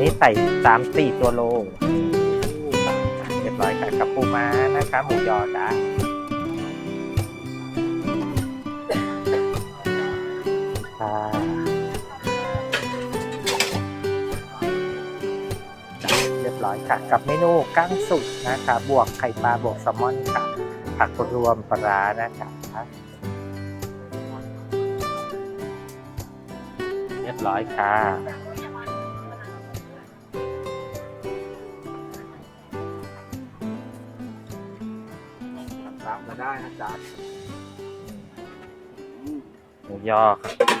นี้ใส่สามสี่ตัวโลเรียบร้อยค่ะกับปูม้านะคะหมูยอจ้าเรียบร้อยค่ะ กับเมนูกั้งสุกนะคะ บวกไข่ปลาบวกแซลมอนค่ะ ผักรวมปลาร้านะคะเรียบร้อยค่ะ ได้นะจ๊ะอืมหมูยอ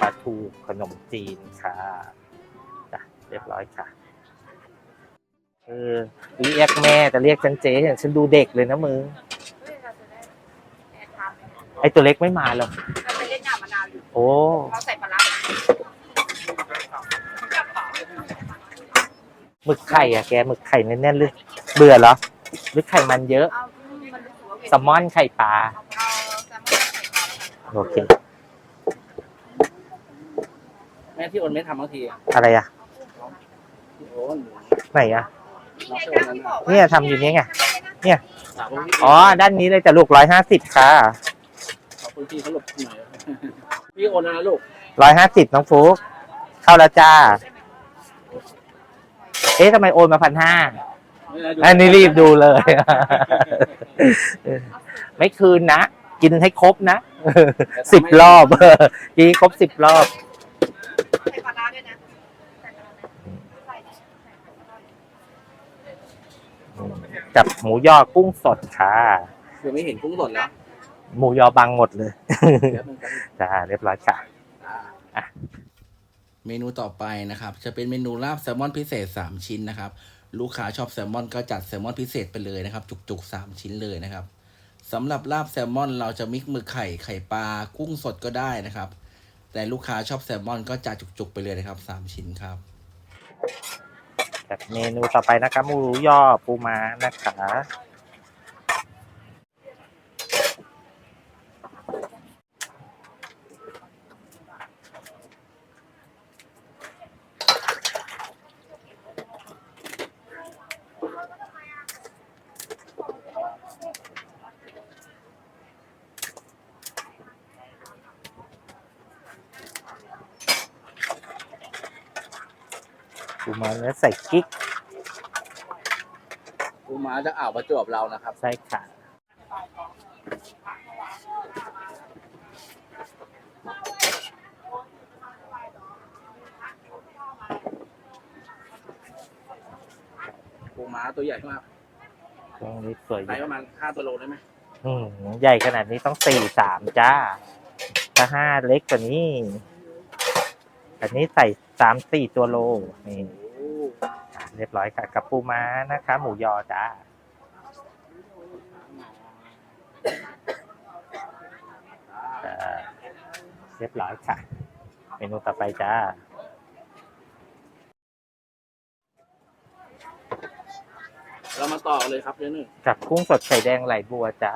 ปลาทูขนมจีนค่ะจ้ะเรียบร้อยค่ะเออเรียกแม่แต่เรียกฉันเจ๊เนี่ยฉันดูเด็กเลยนะมึงไอตัวเล็กไม่มาหรอกเราไปเล่นน้ำมะนาวอยู่โอ้เราใส่ปลาร้าหมึกไข่อะแกหมึกไข่แน่นๆเลยเบื่อเหรอหรือไข่มันเยอะเอา แซลมอนไข่ปลาเอาแซลมอนใส่ปลาแล้วกันโอเค แม่ที่โอนไม่ทำบางทีอะอะไรอะที่โอนไหนอะน้องที่โอนนั้นอะเนี่ยทำอยู่นี่ไงถามว่าพี่อ๋อ ด้านนี้เลยแต่ลูกร้อยห้าสิบค่ะขอบคุณพี่เขาหลบหน่อยพี่โอนแล้วนะลูกร้อยห้าสิบน้องฟุกเข้าแล้วจ้า เอ๊ะทำไมโอนมาพันห้า อันนี้รีบดูเลย ไม่คืนนะ กินให้ครบนะสิบรอบกินให้ครบสิบรอบ ใส่ปลาร้าด้วยนะใส่ปลาร้าใส่กับหมูยอกุ้งสดค่ะคือไม่เห็นกุ้งสดแล้วหมูยอบังหมดเลย เดี๋ยวมันจะจ้าเรียบร้อยค่ะอ่าเมนูต่อไปนะครับ จะเป็นเมนูลาบแซลมอนพิเศษ 3 ชิ้นนะครับ ลูกค้าชอบแซลมอนก็จัดแซลมอนพิเศษไปเลยนะครับ จุกๆ 3 ชิ้นเลยนะครับสำหรับลาบแซลมอนเราจะมิกมือไข่ไข่ปลากุ้งสดก็ได้นะครับ แต่ลูกค้าชอบแซลมอนก็จัดจุกๆ ไปเลยนะครับ 3 ชิ้นครับเมนูต่อไปนะครับหมูยอปูม้านะคะ ส่กิ๊กปูม้าจะอ่าวประจวบเรานะครับ ใช่ค่ะ ปูม้าตัวใหญ่มากตรงนี้สวยอไซส์ปยู่ระมาณ5ตัวโลได้ไหมอืมใหญ่ขนาดนี้ต้องสี่สามจ้า ถ้าห้าเล็กกว่านี้ อันนี้ใส่สามสี่ตัวโลนี่ โอ้อะ เรียบร้อยค่ะกับปูม้านะคะ หมูยอจ้าอ่าเรียบร้อยค่ะ เมนูต่อไปจ้าเรามาต่อกันเลยครับเดี๋ยวหนึ่งกับกุ้งสดไข่แดงไหลบัวจ้า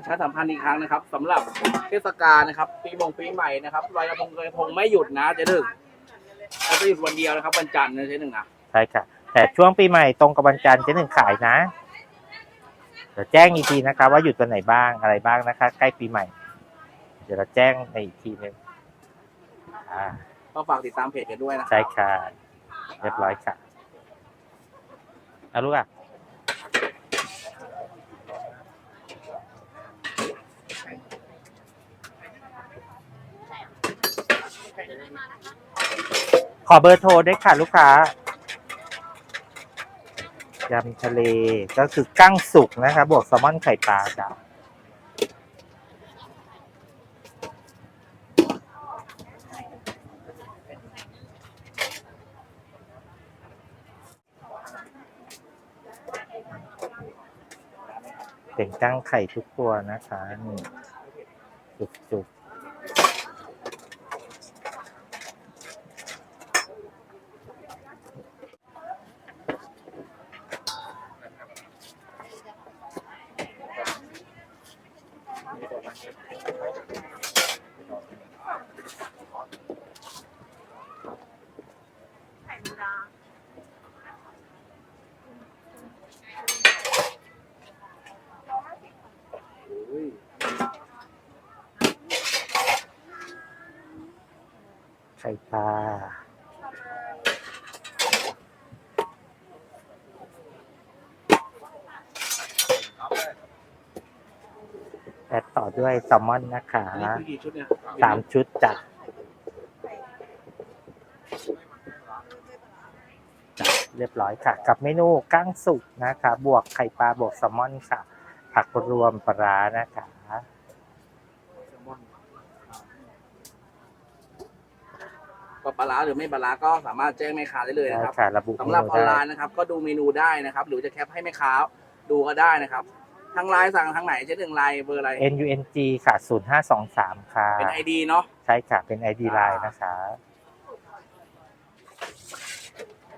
ประชาสัมพันธ์อีกครั้งนะครับสำหรับเทศกาลนะครับ ปีมงปีใหม่นะครับลอยกระทงลอยกระทงไม่หยุดนะเจ๊หนึ่งเราจะหยุดวันเดียวนะครับวันจันทร์นะเจ๊หนึ่งอะใช่ค่ะ แต่ช่วงปีใหม่ตรงกับวันจันทร์เจ๊หนึ่งขายนะเดี๋ยวแจ้งอีกทีนะคะว่าหยุดวันไหนบ้างอะไรบ้างนะคะ ใกล้ปีใหม่ เดี๋ยวเราแจ้งในอีกทีหนึงอ่าก็ฝากติดตามเพจกันด้วยนะใช่ค่ะ เรียบร้อยค่ะเอาลูกอะ อเบอร์โทรด้วยค่ะลูกค้ายำทะเลก็คือกั้งสุกนะคะบวกแซลมอนไข่ปลาจ้ะเป็นกั้งไข่ทุกตัวนะคะนี่จุกๆ ไข่ปลาแอ ดต่อด้วยแซลมอนนะคะอันนี้คือกี่ชุดเนี่ยสามชุดจ้ะจ้ะเรียบร้อยค่ะ กับเมนูกั้งสุกนะคะ บวกไข่ปลาบวกแซลมอนค่ะ ผักรวมปลาร้านะคะแซลมอนก็ปลาร้าหรือไม่ปลาร้าก็สามารถแจ้งแม่ค้าได้เลยได้นะครับค่ะระบุสำหรับเมออนไลได้น์นะครับ ก็ดูเมนูได้นะครับ หรือจะแคปให้แม่ค้าดูก็ได้นะครับ ทางไลน์สั่งทางไหนเช่นหนึ่งไลน์เบอร์อะไร N U N G ค่ะ0523ค่ะเป็นไอดีเนาะ ใช่ค่ะ เป็น ID Line นะคะ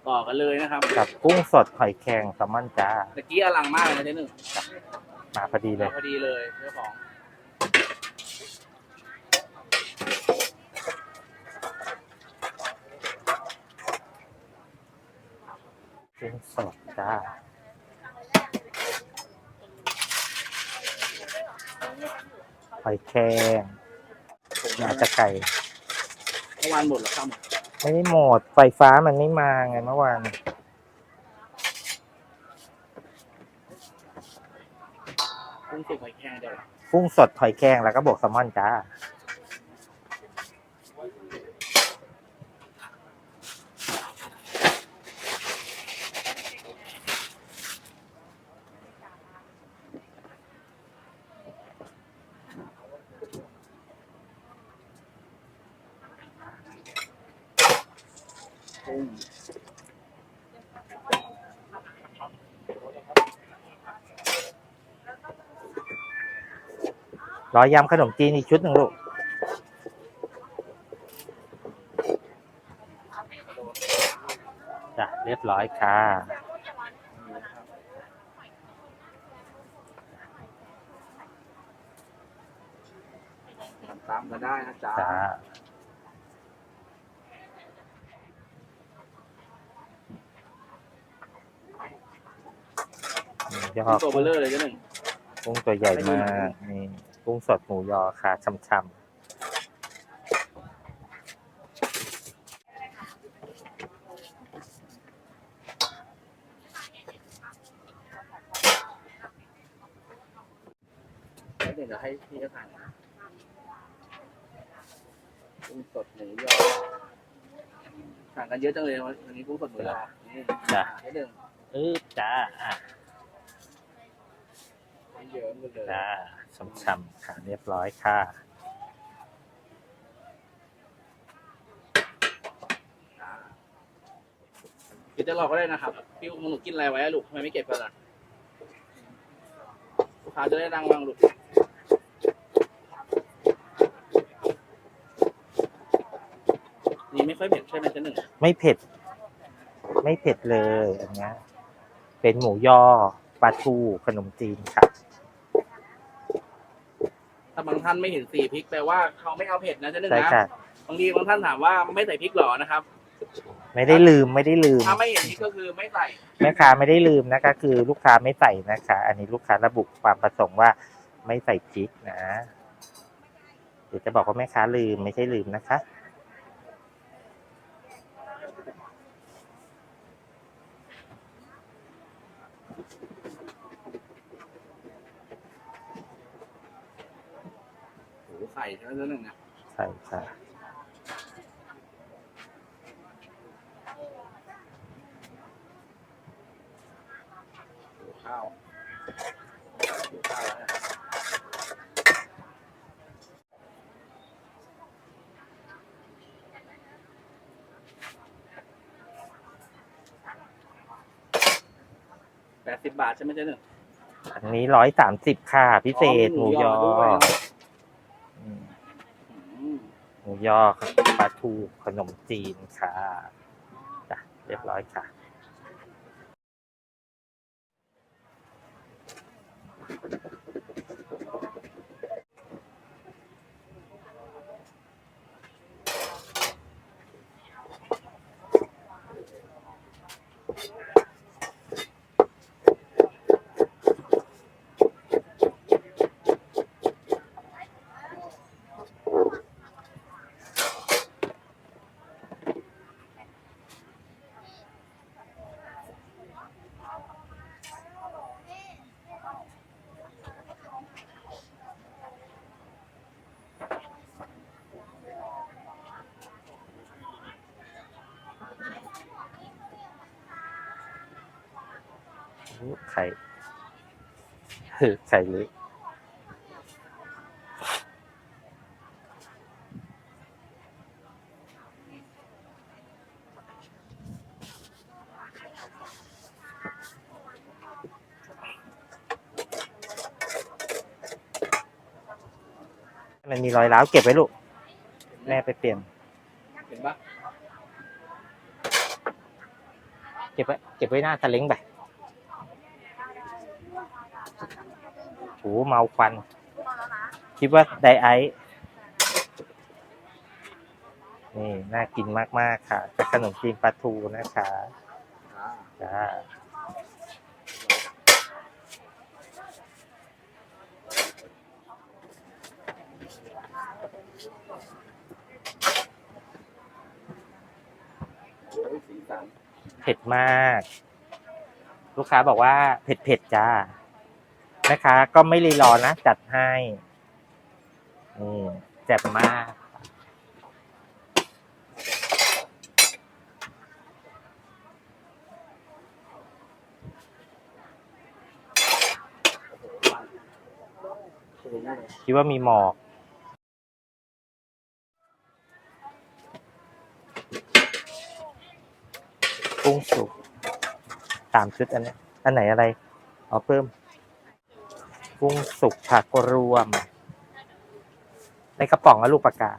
ต่อกันเลยนะครับกับกุ้งสดหอยแครงแซลมอนจ้าตะกี้อลังมากเลยนะเจ๊หนึ่งมาพอดีเลยพอดีเลยเจ้าของกุ้งสดจ้า หอยแครงมาจะไก่ เมื่อวานหมดเหรอครับไม่ได้หมด ไฟฟ้ามันไม่มาไงเมื่อวานกุ้งสุกหอยแครงเดี๋ยวกุ้งสดหอยแครงแล้วก็บวกแซลมอนจ้า รอยำขนมจีนอีกชุดหนึ่งลูก จ้ะ เรียบร้อยค่ะ ตามกันได้นะจ๊ะจ้ายอตัวเบลเลอร์เลยเจ๊หนึ่ง กุ้งตัวใหญ่มากนี่ กุ้งสดหมูยอค่ะช่ำแล้วเดี๋ยวจะให้พี่เขาถ่ายกุ้งสดหมูยอสั่งกันเยอะจังเลยวันนี้กุ้งสดหมูยอนี่ๆจ้ะเจ๊หนึ่งเออจ้าอะ เยอะหมดเลย จ้า ช่ำๆค่ะเรียบร้อยค่ะ กินจะรอก็ได้นะครับ พี่หนูกินอะไรไว้อะลูกทำไมไม่เก็บกันล่ะลูกค้าจะได้นั่งบ้างลูกนี่ไม่ค่อยเผ็ดใช่ไหมเจ๊หนึ่งไม่เผ็ด ไม่เผ็ดเลยอันเนี้ยเป็นหมูยอปลาทูขนมจีนค่ะถ้าบาง ท่านไม่เห็นสีพริกแปลว่าเขาไม่เอาเผ็ดนะเจ๊หนึ่งใช่นะค่ะ บางทีบางท่านถามว่าไม่ใส่พริกหรอนะครับ ไม่ได้ลืมไม่ได้ลืม ถ้าไม่เห็นพริกก็คือไม่ใส่แม่ค้าไม่ได้ลืมนะคะ คือลูกค้าไม่ใส่นะคะ อันนี้ลูกค้าระบุความประสงค์ว่าไม่ใส่พริกนะ เดี๋ยวจะบอกว่าแม่ค้าลืมไม่ใช่ลืมนะคะ โอ้โห ใส่ใช่ไหมเจ๊หนึ่งเนี่ยใช่ค่ะโอ้โหข้าวดูข้าวแล้วเนี่ยแปดสิบบาทใช่ไหมเจ๊หนึ่งอันนี้ร้อยสามสิบค่ะพิเศษอ๋อหมูยอหมูยอด้วย อืม อืม หมู ย่อปลาทูขนมจีนค่ะจ้ะเรียบร้อยค่ะ ไข่เฮ้ยไข่เลึกมันมีรอยร้าวเก็บไว้ลูก แม่ไปเปลี่ยน เห็นปะเก็บไว้ เก็บไว้หน้าทะเล้งไป โอ้เมาควัน คิดว่าไดไอซ์นี่ น่ากินมาก ๆ ค่ะจากขนมจีนปลาทูนะคะอ่าจ้าโอ้ยสีสันเผ็ดมาก ลูกค้าบอกว่าเผ็ดเผ็ดๆจ้า แม่ค้าก็ไม่รีรอนะ จัดให้นี่แจ่บมาก คิดว่ามีหมอกกุ้งสุกสามชุดอันนี้อันไหนอะไร เอาเพิ่ม กุ้งสุกผักรวม ในกระป๋องอะลูกปากกาศ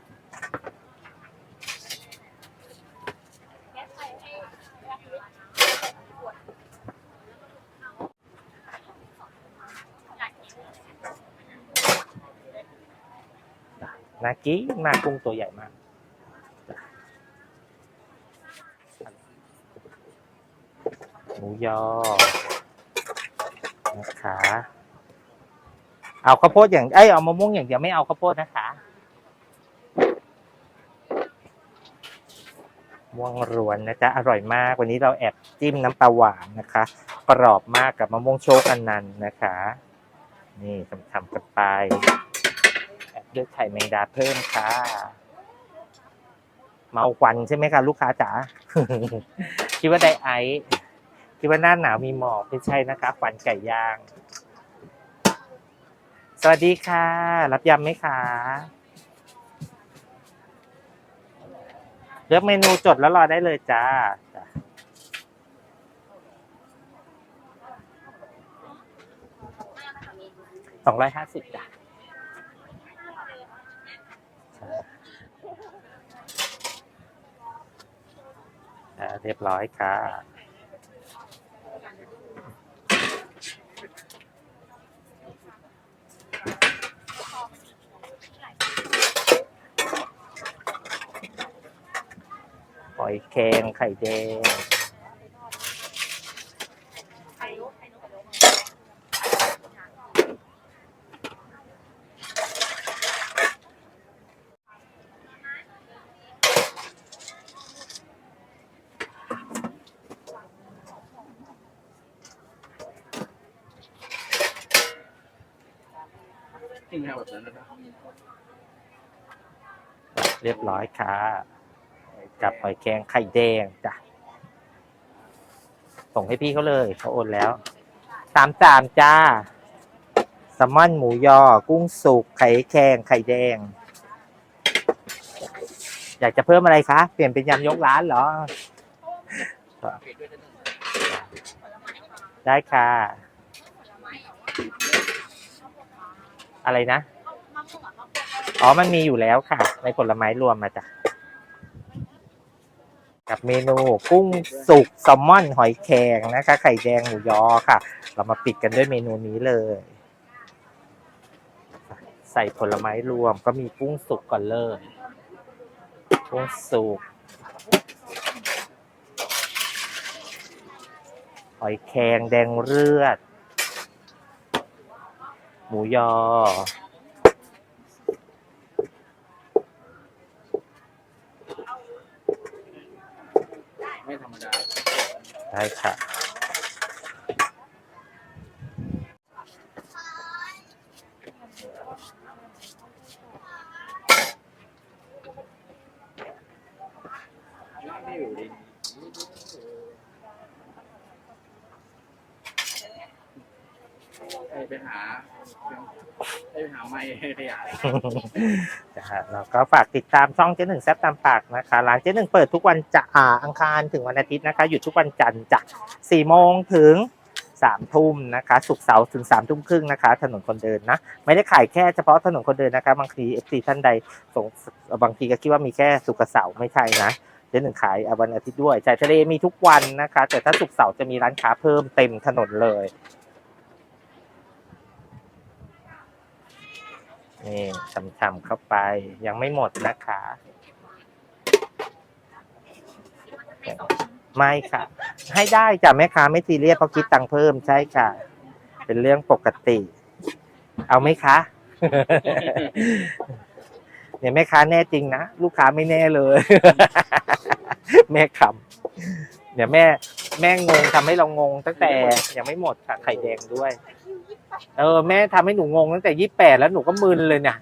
นากินมากกุ้งตัวใหญ่มากหมูยอนะคะ เอาข้าวโพดอย่างเอ้เอามะม่วงอย่างเดียวไม่เอาข้าวโพดนะคะม่วงรวนนะจ๊ะอร่อยมากวันนี้เราแอบจิ้มน้ำปลาหวานนะคะกรอบมากกับมะม่วงโชคอันนันนะคะ นี่ทำๆกันไปแอบด้วยไข่แมงดาเพิ่มค่ะเมาควันใช่ไหมคะลูกค้าจ๋าคิดว่าไดไอซ์คิดว่าหน้าหนาวมีหมอกไม่ใช่นะคะควันไก่ย่าง สวัสดีค่ะ รับยำไหมคะเลือกเมนูจดแล้วรอได้เลยจ้าสองร้อยห้าสิบจ้ะเรียบร้อยค่ะ อยแครงไข่แดงที่ไม่เอาแบบนั้นนะครับเรียบร้อยค่ะ กับหอยแครงไข่แดงจ้ะ ส่งให้พี่เขาเลยเขาโอนแล้วสามจานจ้าแซลมอนหมูยอ กุ้งสุกไข่แครงไข่แดง อยากจะเพิ่มอะไรคะ เปลี่ยนเป็นยำยกร้านเหรอ ได้ค่ะ อะไรนะ อ๋อ มันมีอยู่แล้วค่ะ ในผลไม้รวมมาจ้ะ กับเมนูกุ้งสุกแซลมอนหอยแครงนะคะ ไข่แดงหมูยอค่ะ เรามาปิดกันด้วยเมนูนี้เลย ใส่ผลไม้รวมก็มีกุ้งสุกก่อนเลยกุ้งสุกหอยแครงแดงเลือด หมูยอ ไม่ธรรมดา ได้ค่ะ ไม่อยู่ดี ไปหาไปหาไม้ขยายจ้ะแล้วก็ฝากติดตามช่องเจ๊หนึ่งแซบตามปากนะคะร้านเจ๊หนึ่งเปิดทุกวันจะอ่าอังคารถึงวันอาทิตย์นะคะหยุดทุกวันจันทร์จากสี่โมงถึงสามทุ่มนะคะศุกร์เสาร์ถึงสามทุ่มครึ่งนะคะ ถนนคนเดินนะ ไม่ได้ขายแค่เฉพาะถนนคนเดินนะคะ บางทีเอฟซีท่านใดสงบางทีก็คิดว่ามีแค่ศุกร์เสาร์ไม่ใช่นะเจ๊หนึ่งขายวันอาทิตย์ด้วยจ่ายทะเลมีทุกวันนะคะ แต่ถ้าศุกร์เสาร์จะมีร้านค้าเพิ่มเต็มถนนเลย นี่ช่ำๆเข้าไปยังไม่หมดนะคะไม่ค่ะ ให้ได้จ้ะแม่ค้าไม่ซีเรียสเพราะคิดตังค์เพิ่มใช่ค่ะ เป็นเรื่องปกติ เอาไหมคะเนี่ยแม่ค้าแน่จริงนะลูกค้าไม่แน่เลย แม่ขำเดี๋ยแม่แม่งงทำให้เรางงตั้งแต่ยังไม่หมดค่ะไข่แดงด้วย เออแม่ทำให้หนูงงตั้งแต่ยี่แปดแล้วหนูก็มึนเลยเนี่ย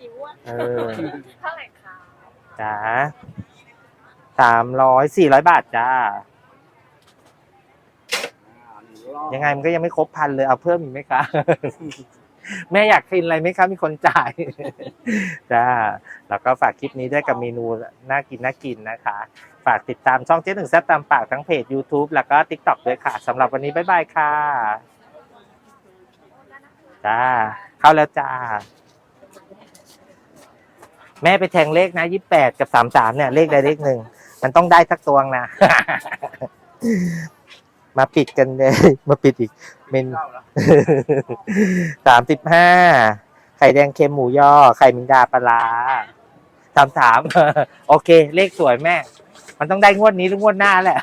หิวอะเออเท่าไหร่คะจ้าสามร้อยสี่ร้อยบาทจ้า ยังไงมันก็ยังไม่ครบพันเลยเอาเพิ่มอีกไหมคะ แม่อยากกินอะไรไหมคะมีคนจ่าย จ้า แล้วก็ฝากคลิปนี้ด้วยกับเมนูน่ากินน่ากินนะคะ ฝากติดตามช่องเจ๊หนึ่งแซ่บตามปากทั้งเพจ YouTube แล้วก็ TikTok ด้วยค่ะสำหรับวันนี้ บ๊ายบายค่ะ จ้า เข้าแล้วจ้า แม่ไปแทงเลขนะยี่แปดกับสามสามเนี่ย เลขใดเลขหนึ่ง มันต้องได้สักตวงนะ มาปิดกันเลย มาปิดอีก เมนสามสิบห้า ไข่แดงเค็มหมูย่อ ไข่มิงดาปลาร้าสามสาม โอเค เลขสวยแม่ มันต้องได้งวดนี้หรืองวดหน้าแหละ